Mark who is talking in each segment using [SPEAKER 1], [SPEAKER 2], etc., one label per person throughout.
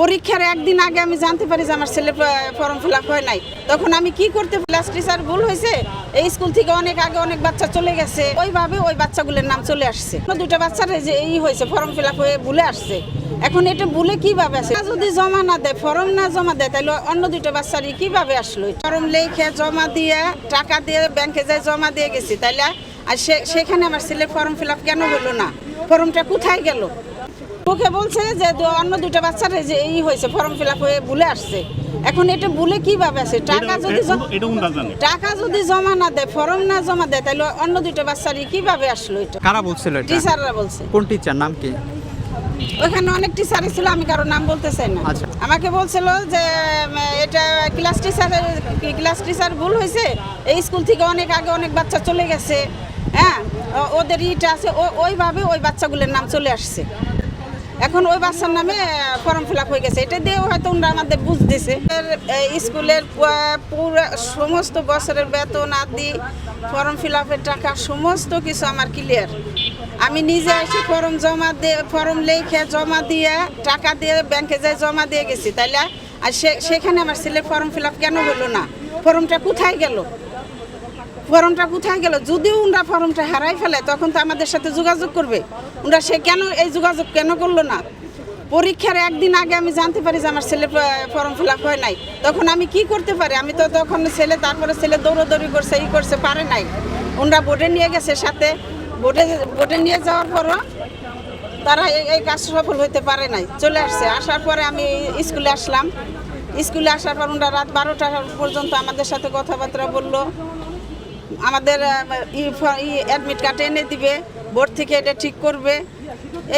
[SPEAKER 1] পরীক্ষার একদিন আগে আমি জানতে পারি যে আমার ছেলে ফর্ম ফিল হয় নাই। তখন আমি কি করতে ক্লাস টিচার ভুল হয়েছে? এই স্কুল থেকে অনেক আগে অনেক বাচ্চা চলে গেছে। ওইভাবে ওই বাচ্চাগুলোর নাম চলে আসছে। দুটো বাচ্চার যে এই হয়েছে, ফর্ম ফিল হয়ে ভুলে আসছে। এখন এটা ভুলে কীভাবে আসে? যদি জমা না দেয়, ফর্ম না জমা দেয়, তাহলে অন্য দুটো বাচ্চারই কীভাবে আসলো ফর্ম লেখে জমা দিয়ে, টাকা দিয়ে ব্যাংকে যায় জমা দিয়ে গেছি, তাইলে? আর সেখানে আমার ছেলের ফর্ম ফিল কেন হলো না? ফর্মটা কোথায় গেল? মুখে বলছে যে অন্য দুটো বাচ্চার এই যে এই হয়েছে ফর্ম ফিল আপ হয়ে ভুলে আসছে। এখন এটা ভুলে কীভাবে আসে? টাকা যদি টাকা যদি জমা না দেয় ফর্ম না জমা দেয় তাহলে অন্য দুটো বাচ্চারই কীভাবে আসলো এটা?
[SPEAKER 2] কারা বলছিল এটা?
[SPEAKER 1] টিচাররা বলছে।
[SPEAKER 2] কোন টিচার নাম কি?
[SPEAKER 1] ওখানে অনেক টিচারই ছিল আমি কারও নাম বলতে চাই না।
[SPEAKER 2] আচ্ছা।
[SPEAKER 1] আমাকে বলছিল যে এটা ক্লাস টিচারের ক্লাস টিচার ভুল হয়েছে। এই স্কুল থেকে অনেক আগে অনেক বাচ্চা চলে গেছে। হ্যাঁ? ওদের ইটা আছে ও- ওইভাবে ওই বাচ্চাগুলোর নাম চলে আসছে। এখন ওই বাচ্চার নামে ফর্ম ফিল হয়ে গেছে। এটা দিয়ে হয়তো ওনারা আমাদের বুঝতেছে স্কুলের পুরো সমস্ত বছরের বেতন, আদি, ফর্ম ফিল টাকা, সমস্ত কিছু আমার ক্লিয়ার আমি নিজে এসে ফর্ম জমা দিয়ে, ফর্ম লেখে জমা দিয়ে, টাকা দিয়ে ব্যাংকে যাই জমা দিয়ে গেছি। তাইলে, আর সেখানে আমার ছেলের ফর্ম ফিল কেন হলো না? ফর্মটা কোথায় গেল? ফর্মটা কোথায় গেল? যদি ওনারা ফর্মটা হারাই ফেলে, তখন তো আমাদের সাথে যোগাযোগ করবে। ওনারা সে কেন এই যোগাযোগ কেন করল না? পরীক্ষার একদিন আগে আমি জানতে পারি যে আমার ছেলে ফর্ম ফিল আপ হয় নাই। তখন আমি কি করতে পারি? আমি তো তখন ছেলে, তারপরে ছেলে দৌড়োদৌড়ি করছে, ই করছে, পারে নাই। ওনারা বোর্ডে নিয়ে গেছে সাথে। বোর্ডে বোর্ডে নিয়ে যাওয়ার পরও তারা এই কাজ সফল হতে পারে নাই। চলে আসছে। আসার পরে আমি স্কুলে আসলাম। স্কুলে আসার পর ওনারা রাত বারোটা পর্যন্ত আমাদের সাথে কথাবার্তা বলল। আমাদের অ্যাডমিট কার্ড এনে দিবে বোর্ড থেকে এটা ঠিক করবে।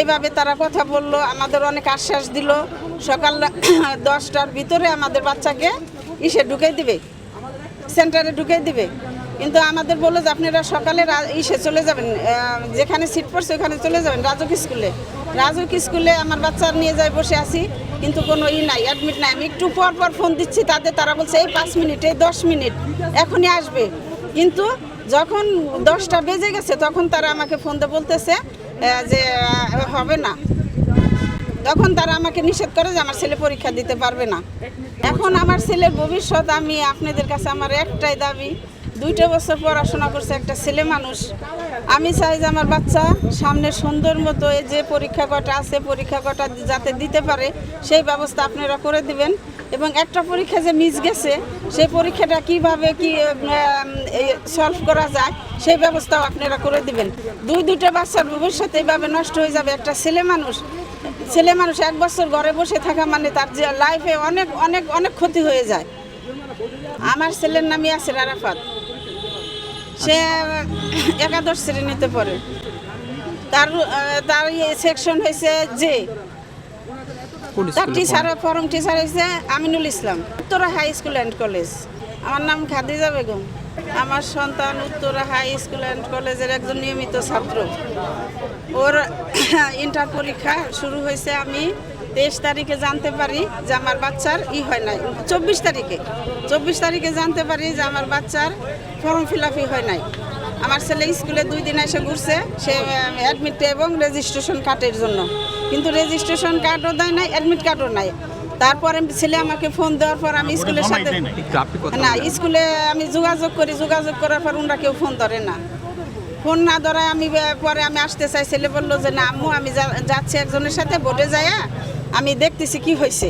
[SPEAKER 1] এইভাবে তারা কথা বলল, আমাদের অনেক আশ্বাস দিল। সকাল দশটার ভিতরে আমাদের বাচ্চাকে ইসে ঢুকে দিবে, সেন্টারে ঢুকে দিবে। কিন্তু আমাদের বলল যে আপনারা সকালে ইসে চলে যাবেন যেখানে সিট পড়ছে ওখানে চলে যাবেন, রাজক স্কুলে। রাজক স্কুলে আমার বাচ্চা নিয়ে যায় বসে আছি, কিন্তু কোনো ই নাই অ্যাডমিট নাই। আমি একটু পর পর ফোন দিচ্ছি তাদের তারা বলছে, এই পাঁচ মিনিট, এই দশ মিনিট, এখনই আসবে। কিন্তু যখন দশটা বেজে গেছে, তখন তারা আমাকে ফোন দিয়ে বলতেছে যে হবে না। তখন তারা আমাকে নিষেধ করে যে আমার ছেলে পরীক্ষা দিতে পারবে না। এখন আমার ছেলের ভবিষ্যৎ, আমি আপনাদের কাছে আমার একটাই দাবি, দুইটা বছর পড়াশোনা করছে একটা ছেলে মানুষ। আমি চাই যে আমার বাচ্চা সামনে সুন্দর মতো এই যে পরীক্ষা কটা আছে, পরীক্ষা কটা যাতে দিতে পারে, সেই ব্যবস্থা আপনারা করে দিবেন। এবং একটা পরীক্ষা যে মিস গেছে, সেই পরীক্ষাটা কীভাবে কি সলভ করা যায়, সেই ব্যবস্থাও আপনারা করে দিবেন। দুই দুইটা বাচ্চার ভবিষ্যৎ এইভাবে নষ্ট হয়ে যাবে। একটা ছেলে মানুষ ছেলে মানুষ এক বছর ঘরে বসে থাকা মানে তার যে লাইফে অনেক অনেক অনেক ক্ষতি হয়ে যায়। আমার ছেলের নামই আছে আরাফাত সে একাদশ শ্রেণীতে পড়ে। তার তার সেকশন হয়েছে যে তার টিচার? ফরম টিচার হয়েছে Aminul Islam Uttara high school and college আমার নাম খাদিজা বেগম। আমার সন্তান উত্তরা হাই স্কুল অ্যান্ড কলেজের একজন নিয়মিত ছাত্র। ওর ইন্টার পরীক্ষা শুরু হয়েছে আমি তেইশ তারিখে জানতে পারি যে আমার বাচ্চার ই হয় নাই। চব্বিশ তারিখে। চব্বিশ তারিখে জানতে পারি যে আমার বাচ্চার ফর্ম ফিল হয় নাই। আমার ছেলে স্কুলে দুই দিন এসে ঘুরছে সে অ্যাডমিট এবং রেজিস্ট্রেশন কার্ডের জন্য। কিন্তু রেজিস্ট্রেশন কার্ডও দেয় নাই অ্যাডমিট কার্ডও নাই। তারপরে ছেলে আমাকে ফোন দেওয়ার পর আমি স্কুলের সাথে না স্কুলে আমি যোগাযোগ করি যোগাযোগ করার পর ওনারা কেউ ফোন ধরে না। ফোন না ধরায় আমি পরে আমি আসতে চাই। ছেলে বলল যে না আম্মু আমি যা- যাচ্ছি একজনের সাথে বোর্ডে যাইয়া আমি দেখতেছি কি হয়েছে